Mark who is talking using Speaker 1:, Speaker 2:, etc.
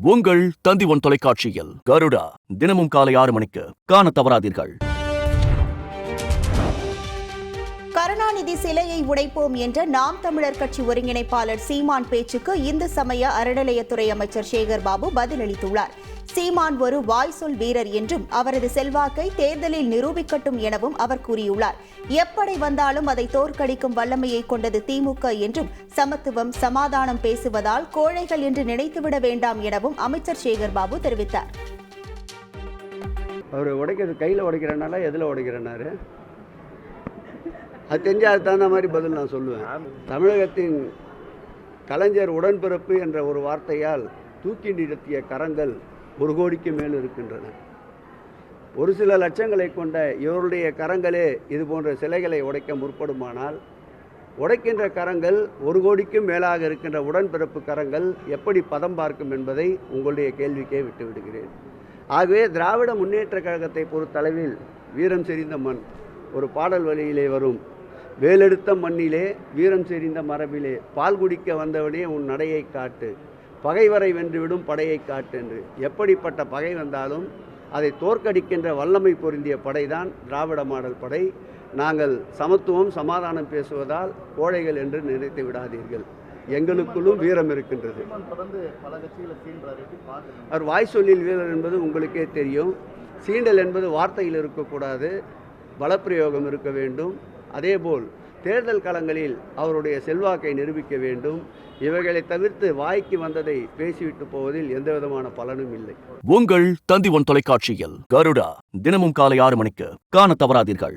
Speaker 1: உங்கள் தந்தி ஒன் தொலைக்காட்சியில் கருடா தினமும் காலை ஆறு மணிக்கு காண தவறாதீர்கள்.
Speaker 2: கருணாநிதி சிலையை உடைப்போம் என்ற நாம் தமிழர் கட்சி ஒருங்கிணைப்பாளர் சீமான் பேச்சுக்கு இந்து சமய அறநிலையத்துறை அமைச்சர் சேகர் பாபு பதிலளித்துள்ளார். சீமான் ஒரு வாய்சொல் வீரர் என்றும் அவரது செல்வாக்கை தேர்தலில் நிரூபிக்கட்டும் எனவும் அவர் கூறியுள்ளார். எப்படி வந்தாலும் அதை தோற்கடிக்கும் வல்லமையை கொண்டது திமுக என்றும் சமத்துவம் சமாதானம் பேசுவதால் கோழைகள் என்று நினைத்துவிட வேண்டாம் எனவும் அமைச்சர் சேகர் பாபு தெரிவித்தார்.
Speaker 3: அவர் உடைக்கிறது கையில் உடைக்கிறனால எதில் உடைக்கிறனாரு? அது தெரிஞ்சு அது தகுந்த மாதிரி பதில் நான் சொல்லுவேன். தமிழகத்தின் கலைஞர் உடன்பிறப்பு என்ற ஒரு வார்த்தையால் தூக்கி நிறுத்திய கரங்கள் ஒரு கோடிக்கு மேல் இருக்கின்றன. ஒரு சில லட்சங்களை கொண்ட இவருடைய கரங்களே இது போன்ற சிலைகளை உடைக்க முற்படுமானால் உடைக்கின்ற கரங்கள் ஒரு கோடிக்கும் மேலாக இருக்கின்ற உடன்பிறப்பு கரங்கள் எப்படி பதம் பார்க்கும் என்பதை உங்களுடைய கேள்விக்கே விட்டுவிடுகிறேன். ஆகவே திராவிட முன்னேற்ற கழகத்தை பொறுத்தளவில் வீரம் செறிந்த மண் ஒரு பாடல் வழியிலே வரும். வேலெடுத்த மண்ணிலே வீரம் செறிந்த மரபிலே பால் குடிக்க வந்தவனே உன் நடையை காட்டு. பகைவரை வென்றுவிடும் படையை காட்டு என்று. எப்படிப்பட்ட பகை வந்தாலும் அதை தோற்கடிக்கின்ற வல்லமை பொருந்திய படைதான் திராவிட மாடல் படை. நாங்கள் சமத்துவம் சமாதானம் பேசுவதால் கோழைகள் என்று நினைத்து விடாதீர்கள். எங்களுக்குள்ளும் வீரம் இருக்கின்றது. அவர் வாய் சொல்லில் வீரர் என்பது உங்களுக்கே தெரியும். சீண்டல் என்பது வார்த்தையில் இருக்கக்கூடாது. பலப்பிரயோகம் இருக்க வேண்டும். அதேபோல் தேர்தல் களங்களில் அவருடைய செல்வாக்கை நிரூபிக்க வேண்டும். இவைகளை தவிர்த்து வாய்க்கு வந்ததை பேசிவிட்டு போவதில் எந்த விதமான பலனும் இல்லை.
Speaker 1: உங்கள் தந்தி ஒன் தொலைக்காட்சியில் கருடா தினமும் காலை ஆறு மணிக்கு காண தவறாதீர்கள்.